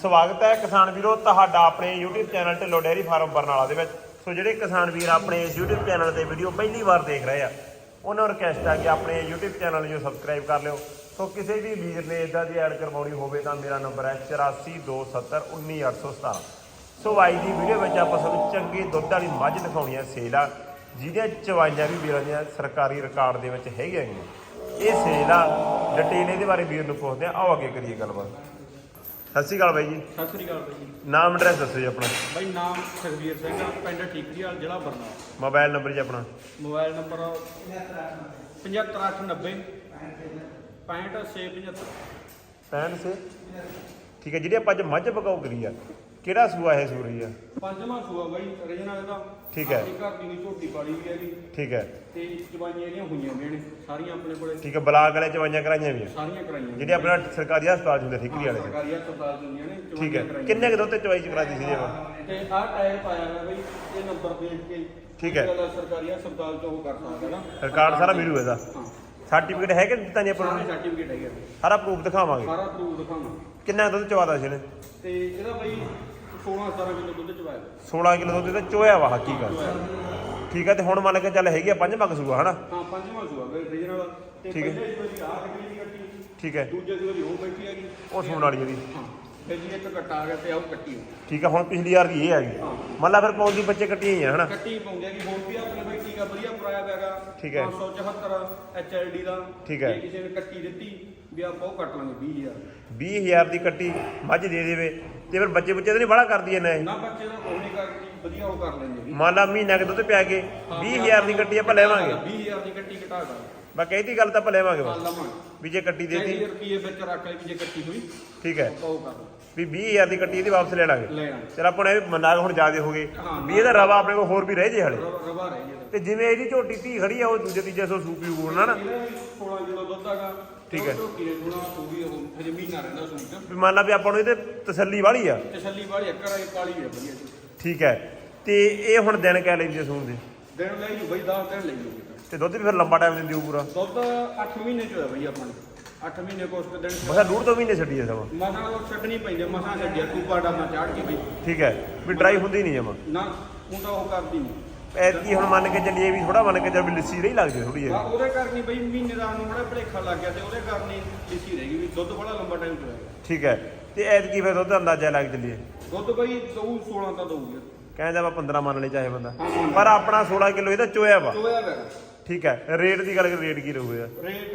ਸਵਾਗਤ ਹੈ ਕਿਸਾਨ ਵੀਰੋ ਤੁਹਾਡਾ ਆਪਣੇ YouTube channel Dhillon dairy farm Barnala ਦੇ ਵਿੱਚ। ਸੋ ਜਿਹੜੇ ਕਿਸਾਨ ਵੀਰ ਆਪਣੇ ਇਸ YouTube ਚੈਨਲ ਤੇ ਵੀਡੀਓ ਪਹਿਲੀ ਵਾਰ ਦੇਖ ਰਹੇ ਆ, ਉਹਨਾਂ ਨੂੰ ਰਿਕਵੈਸਟ ਆ ਕਿ ਆਪਣੇ YouTube ਚੈਨਲ ਨੂੰ ਸਬਸਕ੍ਰਾਈਬ ਕਰ ਲਿਓ। ਸੋ ਕਿਸੇ ਵੀ ਵੀਰ ਨੇ ਇਦਾਂ ਦੀ ਐਡ ਕਰਵਾਉਣੀ ਹੋਵੇ ਤਾਂ ਮੇਰਾ ਨੰਬਰ ਹੈ 8427191817 ਸੋ ਅੱਜ ਦੀ ਵੀਡੀਓ ਵਿੱਚ ਆਪਾਂ ਤੁਹਾਨੂੰ ਚੰਗੇ ਦੁੱਧ ਵਾਲੀ ਮੱਝ ਦਿਖਾਉਣੀ ਹੈ ਸੇਲ ਆ, ਜਿਹਦੀਆਂ ਚਵਾਈਆਂ ਵੀ ਵੀਰਾਂ ਦੀਆਂ ਸਰਕਾਰੀ ਰਿਕਾਰਡ ਦੇ ਵਿੱਚ ਹੈਗੀਆਂ ਨੇ। ਇਹ ਸੇਲ ਆ ਡਿਟੇਲ ਇਹਦੇ ਬਾਰੇ ਵੀਰ ਨੂੰ ਪੁੱਛਦੇ ਆ, ਆਓ ਅੱਗੇ ਕਰੀਏ ਗੱਲਬਾਤ। ਸਤਿ ਸ਼੍ਰੀ ਅਕਾਲ ਬਾਈ ਜੀ। ਸਤਿ ਸ੍ਰੀ ਅਕਾਲ ਬਾਈ ਜੀ। ਨਾਮ ਐਡਰੈਸ ਦੱਸੋ ਜੀ ਆਪਣਾ। ਬਾਈ ਨਾਮ ਸੁਖਵੀਰ ਸਿੰਘ ਆ, ਪਿੰਡ ਠੀਕਰੀਵਾਲ ਜ਼ਿਲ੍ਹਾ ਬਰਨਾਲਾ। ਮੋਬਾਈਲ ਨੰਬਰ ਜੀ ਆਪਣਾ। ਮੋਬਾਈਲ ਨੰਬਰ 75890 65675 65 ਸੇ ਠੀਕ ਹੈ ਜਿਹੜੀ ਆਪਾਂ ਅੱਜ ਮੱਝ ਪਕਾਉ ਕਰੀ ਆ ਕਿਹੜਾ ਸੂਆ ਹੈ ਸੂਰੀ ਆ? ਪੰਜਵਾਂ ਸੂਆ ਬਾਈ ਰੀਜਨਲ ਦਾ। ਠੀਕ ਹੈ। ਆਪਣੀ ਘਰ ਦੀ ਵੀ ਝੋਟੀ ਪਾਲੀ ਵੀ ਹੈਗੀ। ਠੀਕ ਹੈ। ਤੇ ਜਵਾਈਆਂ ਇਹਦੀਆਂ ਹੋਈਆਂ ਵੀ ਨੇ ਸਾਰੀਆਂ ਆਪਣੇ ਕੋਲੇ। ਠੀਕ ਹੈ ਬਲਾਕ ਵਾਲੇ ਚਵਾਈਆਂ ਕਰਾਈਆਂ ਵੀ ਆ? ਸਾਰੀਆਂ ਕਰਾਈਆਂ ਜਿਹੜੇ ਆਪਣਾ ਸਰਕਾਰੀ ਹਸਪਤਾਲ ਚ ਹੁੰਦੇ ਠੀਕਰੀ ਵਾਲੇ ਚ? ਸਰਕਾਰੀ ਹਸਪਤਾਲ ਹੁੰਦੀਆਂ ਨੇ ਠੀਕ ਹੈ। ਕਿੰਨੇ ਕੁ ਦੁੱਧ ਤੇ ਚਵਾਈ ਚ ਕਰਾਦੀ ਸੀ ਜੀ ਆਪਾਂ? ਤੇ ਆਹ ਟਾਇਰ ਪਾਇਆ ਹੋਇਆ ਬਾਈ ਇਹ ਨੰਬਰ ਦੇਖ ਕੇ। ਠੀਕ ਹੈ। ਕੋਈ ਗੱਲ ਸਰਕਾਰੀ ਹਸਪਤਾਲ ਚ ਉਹ ਕਰ ਸਕਦਾ ਨਾ। ਰਿਕਾਰਡ ਸਾਰਾ ਮਿਲੂ ਇਹਦਾ। ਹਾਂ। ਸਰਟੀਫਿਕੇਟ ਹੈ ਕਿ ਦਿੱਤਾ ਨਹੀਂ ਆਪਾਂ ਸਾਰੇ ਨੂੰ ਸਰਟੀਫਿਕੇਟ ਹੈਗੇ ਆ। ਸਾਰਾ ਪ੍ਰੂਫ ਦਿਖਾਵਾਂਗੇ। ਸਾਰਾ ਪ੍ਰੂਫ ਦਿਖਾਵਾਂ ਕਿੰਨਾ ਦੁੱਧ ਚਵਾਦਾ ਸੀ ਇਹਨੇ? ਤੇ ਇਹਦਾ ਬਾਈ 16 17 ਕਿਲੋ ਦੁੱਧ ਚਵਾਇਆ 16 ਕਿਲੋ ਦੁੱਧ ਤੇ ਚੋਇਆ ਵਾ ਹਕੀਕਤ ਠੀਕ ਹੈ ਤੇ ਹੁਣ ਮੰਨ ਕੇ ਚੱਲ ਹੈਗੀ ਆ ਪੰਜਵਾਂ ਕਸੂਆ ਹਨਾ? ਹਾਂ ਪੰਜਵਾਂ ਸੂਆ ਬਾਈ ਰੀਜਨਲ ਤੇ ਠੀਕ ਹੈ। ਪਹਿਲੇ ਸੂਏ ਦੀ ਆਹ ਦੀ ਕੱਟੀ। ਠੀਕ ਹੈ। ਦੂਜੇ ਸੂਏ ਦੀ ਉਹ ਬੈਠੀ ਹੈਗੀ। ਉਹ ਸੂਣ ਵਾਲੀ ਇਹਦੀ। ਹਾਂ ਫਿਰ ਜੀ ਇੱਕ ਕੱਟਾ ਆ ਗਿਆ ਤੇ ਆਹ ਕੱਟੀ ਠੀਕ ਹੈ ਹੁਣ ਪਿਛਲੀ ਵਾਰ ਦੀ ਇਹ ਹੈਗੀ ਹਾਂ। ਮੰਨ ਲਾ ਫਿਰ ਪੌਂਦੀ ਦੀ ਬੱਚੇ ਕੱਟੀਆਂ ਹੀ ਆ ਹਨਾ? ਕੱਟੀ ਪਾਉਂਦੇ ਹੈਗੀ ਹੁਣ ਵੀ ਆਪਣੇ ਬਾਈ ਟੀਕਾ ਵਧੀਆ ਪਰਾਇਆ ਹੈਗਾ। ਠੀਕ ਹੈ। 574 ਐਚਐਲਡੀ ਦਾ। ਠੀਕ ਹੈ। ਜੇ ਕਿਸੇ ਨੇ ਕੱਟੀ ਦਿੱਤੀ ਵੀ ਆਪਾਂ ਉਹ ਕੱਟ ਲਾਂਗੇ 20000 20000 ਦੀ ਕੱਟੀ ਮੱਝ ਦੇ ਦੇਵੇ। ਤੇ ਫਿਰ ਬੱਚੇ ਬੱਚੇ ਤਾਂ ਨਹੀਂ ਬੜਾ ਕਰਦੀ ਐ ਨਾ ਇਹ। ਨਾ ਬੱਚੇ ਦਾ ਕੋਈ ਨਹੀਂ ਕਰਦੀ ਵਧੀਆ ਉਹ ਕਰ ਲੈਂਦੇ ਵੀ ਮੰਨ ਲਾ ਮਹੀਨਾ ਕੁ ਦੁੱਧ ਪਿਆ ਕੇ 20000 ਦੀ ਕੱਟੀ ਆਪਾਂ ਲੈਵਾਂਗੇ 20000 ਦੀ ਕੱਟੀ ਘਟਾ ਦਾਂਗੇ। ਮੈਂ ਕਹਿਤੀ ਗੱਲ ਤਾਂ ਆਪਾਂ ਲੈਵਾਂਗੇ ਹਾਂ ਬਸ ਲਵਾਂਗੇ। ਵੀ ਜੇ ਕੱਟੀ ਦੇਤੀ। 30 ਰੁਪਏ ਵਿੱਚ ਰੱਖ ਲਈ ਵੀ ਜੇ ਕੱਟੀ ਹੋਈ ਠੀਕ ਹੈ। ਆਪਾਂ ਉਹ ਕਰ ਲਾਂਗੇ। ਵੀ 20000 ਦੀ ਕੱਟੀ ਇਹਦੀ ਵਾਪਸ ਲੈ ਲਾਂਗੇ। ਲੈ ਆਂਗੇ ਚਲ ਆਪਾਂ ਨੇ ਮੰਨਾ ਹੁਣ ਜ਼ਿਆਦੇ ਹੋ ਗਏ। ਵੀ ਇਹਦਾ ਰਵਾ ਆਪਣੇ ਕੋਲ ਹੋਰ ਵੀ ਰਹਿ ਜੇ ਹਲੇ। ਰਵਾ ਰਵਾ ਰਹੀ ਹੈ ਤੇ ਜਿਵੇਂ ਇਹਦੀ ਝੋਟੀ ਧੀ ਖੜੀ ਆ ਉਹ ਦੂਜੇ ਤੀਜੇ ਸੌ ਸੂਪੀ ਬੋਲਣਾ ਨਾ ਇਹਦਾ ਵੀ 16 ਕਿਲੋ ਦੁੱਧ ਹੈਗਾ। ਠੀਕ ਹੈ। ਝੋਟੀ ਦੇ ਗੁਣਾ ਵੀ ਉਹ ਹਜੇ ਮਹੀਨਾ ਰਹਿੰਦਾ ਸੂਟ ਵੀ ਮੰਨ ਲਾ ਵੀ ਆਪਾਂ ਨੂੰ ਇਹਦੇ ਤਸੱਲੀ ਵਾਲੀ ਆ। ਤਸੱਲੀ ਵਾਲੀ ਇੱਕ ਰਾਈ ਪਾਲੀ ਹੈ ਵਧੀਆ ਜੀ। ਠੀਕ ਹੈ। ਤੇ ਇਹ ਹੁਣ ਦਿਨ ਕਹਿ ਲੈਂਦੀ ਆ ਸੂਣ ਦੇ? ਦਿਨ ਜੂ ਬਈ 10 ਦਿਨ ਜੂ। ਤੇ ਦੁੱਧ ਵੀ ਫਿਰ ਲੰਬਾ ਟਾਈਮ ਦਿੰਦੀ ਹੋ ਪੂਰਾ। ਦੁੱਧ 8 ਮਹੀਨੇ ਚ ਹੋਇਆ ਬਈ ਆਪਾਂ 8 ਮਹੀਨੇ ਕੋਸ ਤੇ ਦਿਨ ਮਸਾ ਤੋਂ ਮਹੀਨੇ ਛੱਡੀ ਆ ਸਮਾਂ। ਮਸਾਂ ਉਹ ਛੱਡਣੀ ਪੈਂਦੀ ਆ, ਮਸਾਂ ਛੱਡਿਆ ਤੂੰ ਪਾਡਾ ਮੈਂ ਚਾੜ ਕੇ ਬਈ ਠੀਕ ਹੈ ਵੀ ਡਰਾਈ ਹੁੰਦੀ ਨਹੀਂ ਜਮਾ ਨਾ ਹੁਣ ਤਾਂ ਉਹ ਕਰਦੀ ਨਹੀਂ। ਐਤਕੀ ਹੁਣ ਮੰਨ ਕੇ ਚੱਲੀਏ ਵੀ ਥੋੜਾ ਮੰਨ ਕੇ ਚੱਲ ਵੀ ਲੱਸੀ ਨਹੀਂ ਲੱਗਦੀ ਥੋੜੀ ਜਿਹੀ ਉਹਦੇ ਕਰਨੀ ਬਈ ਮਹੀਨੇ ਦਾ ਨੂੰ ਬੜਾ ਭਲੇਖਾ ਲੱਗ ਗਿਆ ਤੇ ਉਹਦੇ ਕਰਨੀ ਲਿੱਸੀ ਰਹਿ ਗਈ ਵੀ ਦੁੱਧ ਬੜਾ ਲੰਬਾ ਟਾਈਮ ਚੋਇਆ ਠੀਕ ਹੈ ਤੇ ਐਤਕੀ ਫਿਰ ਦੁੱਧ ਦਾ ਅੰਦਾਜ਼ਾ ਲੱਗ ਚੱਲੀਏ। ਦੁੱਧ ਬਈ ਦਊ 16 ਤਾਂ ਦਊਗਾ ਕਹਿੰਦਾ ਵਾ 15 ਮੰਨ ਲਈ ਚਾਹੇ ਬੰਦਾ। ਹਾਂ, ਪਰ ਆਪਣਾ 16 ਕਿਲੋ ਇਹਦਾ ਚੋਇਆ ਵਾ। ਚੋਇਆ ਵੇ। ਠੀਕ ਹੈ ਰੇਟ ਦੀ ਗੱਲ ਕਰ ਰੇਟ ਕੀ ਰਹੂਗਾ ਰੇਟ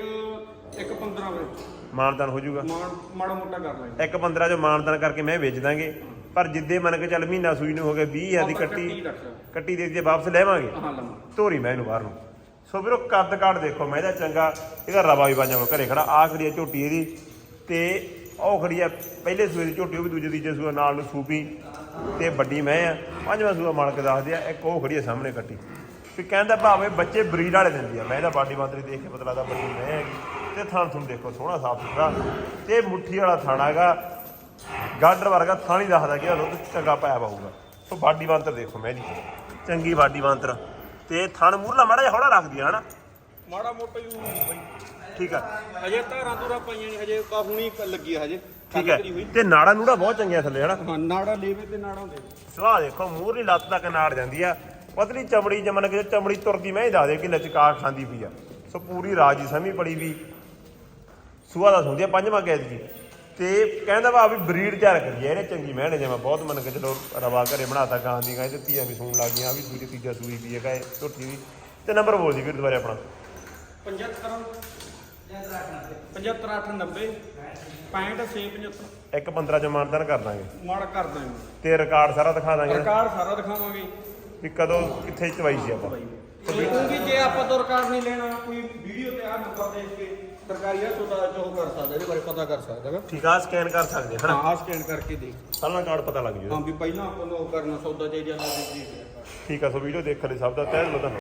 ਇੱਕ 15 ਵਿੱਚ ਮਾਨਦਾਨ ਹੋ ਜਾਊਗਾ। ਮਾੜਾ ਮਾੜਾ ਮੋਟਾ ਕਰ ਲਾਂਗੇ। ਇੱਕ 15 ਜੋ ਮਾਨਦਾਨ ਕਰਕੇ ਮੈਂ ਵੇਚ ਦਾਂਗੇ। ਪਰ ਜਿੱਦੇ ਮੰਨ ਕੇ ਚੱਲ ਮਹੀਨਾ ਸੂਈ ਨੂੰ ਹੋ ਗਿਆ 20000 ਦੀ ਕੱਟੀ ਕੱਟੀ ਦੇ ਦੇ ਵਾਪਸ ਲੈਵਾਂਗੇ ਹਾਂ ਲੰਮਾ ਧੋਰੀ ਮੈਂ ਇਹਨੂੰ ਬਾਹਰ ਨੂੰ। ਸੋ ਵੀਰੋ ਕੱਦ ਕਾੜ ਦੇਖੋ ਮੈਂ ਇਹਦਾ ਚੰਗਾ ਇਹਦਾ ਰਵਾ ਵੀ ਬਾਜਾ ਘਰੇ ਖੜਾ। ਆ ਖੜੀ ਆ ਝੋਟੀ ਇਹਦੀ। ਤੇ ਉਹ ਖੜੀ ਆ ਪਹਿਲੇ ਸੂਏ ਦੀ ਝੋਟੀ ਉਹ ਵੀ ਦੂਜੇ ਤੀਜੇ ਸੂਏ ਨਾਲ ਨੂੰ ਸੂਪੀ। ਤੇ ਵੱਡੀ ਮੈਂ ਆ। ਪੰਜਵਾਂ ਸੂਆ ਮਾਲਕ ਦੱਸਦੇ ਆ ਇੱਕ ਉਹ ਖੜੀ ਆ ਸਾਹਮਣੇ ਕੱਟੀ। ਵੀ ਕਹਿੰਦਾ ਭਾਵੇਂ ਬੱਚੇ ਬਰੀਡ ਵਾਲੇ ਦਿੰਦੀ ਆ। ਮੈਂ ਇਹਦਾ ਬਾਡੀ ਬਾਂਦਰੀ ਦੇਖ ਕੇ ਪਤਾ ਲੱਗਦਾ ਵੱਡੀ ਮੈਂ ਹੈਗੀ। ਤੇ ਥਣ ਥੁਣ ਦੇਖੋ ਸੋਹਣਾ ਸਾਫ਼ ਸੁਥਰਾ। ਤੇ ਮੁੱਠੀ ਵਾਲਾ ਥਾਣਾ ਹੈਗਾ। ਗਾਡਰ ਵਰਗਾ ਥਾਣੀ ਦੱਸਦਾ ਕਿ ਦੁੱਧ ਚੰਗਾ ਪਾਇਆ ਪਾਊਗਾ ਸੋ ਬਾਡੀ ਬਾਂਤਰ ਦੇਖੋ ਮੈਂ ਜੀ। ਚੰਗੀ ਬਾਡੀ ਬਾਂਤਰ। ਤੇ ਥਣ ਮੂਰਲਾ ਮਾੜਾ ਜਿਹਾ ਹੌਲਾ ਰੱਖਦੀ ਆ ਹਨਾ? ਮਾੜਾ ਮੋਟਾ ਹੀ ਬਈ। ਠੀਕ ਆ। ਹਜੇ ਧਾਰਾਂ ਧੂਰਾਂ ਪਾਈਆਂ ਨਹੀਂ ਹਜੇ ਬਾਹੂਣੀ ਲੱਗੀ ਆ ਹਜੇ। ਠੀਕ ਹੈ ਤੇ ਨਾੜਾ ਨੂੜਾ ਬਹੁਤ ਚੰਗੀਆਂ ਥੱਲੇ ਹਨਾ? ਹਾਂ ਨਾੜਾ ਲੇਵੇ ਤੇ ਨਾੜਾ ਹੁੰਦੇ ਸਵਾਹ ਦੇਖੋ ਮੂਰਲੀ ਲੱਤ ਤੱਕ ਨਾੜ ਜਾਂਦੀ ਆ। ਪਤਲੀ ਚਮੜੀ ਜਮਨ ਕਿ ਚਮੜੀ ਤੁਰਦੀ ਮੈਂ ਹੀ ਦੱਸ ਦੇ ਕਿ ਲਚਕਾ ਖਾਂਦੀ ਪਈ ਆ। ਸੋ ਪੂਰੀ ਰਾਜੀ ਸਮੀ ਪੜੀ ਵੀ। ਸੁਆ ਦਾ ਸੁਣਦੀ ਆ ਪੰਜਵਾਂ ਕੈਦ ਜੀ। ਤੇ ਕਹਿੰਦਾ ਵਾ ਵੀ ਬਰੀਡ ਤਿਆਰ ਕਰੀਏ ਇਹਨੇ ਚੰਗੀ ਮਹਿਣੇ ਜਿਵੇਂ ਬਹੁਤ ਮੰਨ ਕੇ ਚਲੋ ਰਵਾ ਘਰੇ ਬਣਾਤਾ ਗਾਂ ਦੀ ਗਾਂ ਤੇ ਧੀਆਂ ਵੀ ਸੂਣ ਲੱਗ ਗਈਆਂ ਆ ਵੀ ਦੂਜੀ ਤੀਜਾ ਸੂਈ ਵੀ ਹੈਗਾ ਇਹ ਝੋਟੀ ਵੀ। ਤੇ ਨੰਬਰ ਬੋਲ ਜੀ ਵੀਰ ਦੁਬਾਰੇ ਆਪਣਾ। 75 75890 65675 ਇੱਕ 15 ਚ ਮਾਨਦਾਨ ਕਰ ਦਾਂਗੇ। ਮਾੜਾ ਕਰ ਦਾਂਗੇ। ਤੇ ਰਿਕਾਰਡ ਸਾਰਾ ਦਿਖਾ ਦਾਂਗੇ। ਰਿਕਾਰਡ ਸਾਰਾ ਦਿਖਾਵਾਂਗੇ। ਵੀ ਕਦੋਂ ਕਿੱਥੇ ਚਵਾਈ ਸੀ ਆਪਾਂ। ਕਿਉਂਕਿ ਜੇ ਆਪਾਂ ਤੋਂ ਰਿਕਾਰਡ ਨਹੀਂ ਲੈਣਾ ਕੋਈ ਵੀਡੀਓ ਤੇ ਆ ਨੰਬਰ ਦੇਖ ਕੇ ਸਰਕਾਰੀ ਹਸਪਤਾਲ ਚ ਉਹ ਕਰ ਸਕਦਾ ਇਹਦੇ ਬਾਰੇ ਪਤਾ ਕਰ ਸਕਦਾ ਹੈਗਾ ਠੀਕ ਆ ਸਕੈਨ ਕਰ ਸਕਦੇ ਹਾਂ ਹਾਂ ਆ ਸਕੈਨ ਕਰਕੇ ਦੇਖ। ਸਾਰਾ ਕਾਰਡ ਪਤਾ ਲੱਗ ਜੂਗਾ ਹਾਂ ਵੀ ਪਹਿਲਾਂ ਆਪਾਂ ਨੂੰ ਉਹ ਕਰਨਾ ਸੌਦਾ ਚਾਹੀਦਾ ਨਾ ਜੀ ਠੀਕ ਆ ਸੋ ਵੀਡੀਓ ਦੇਖਣ ਲਈ ਸਭ ਦਾ ਤਹਿ ਦਿਲੋਂ ਧੰਨਵਾਦ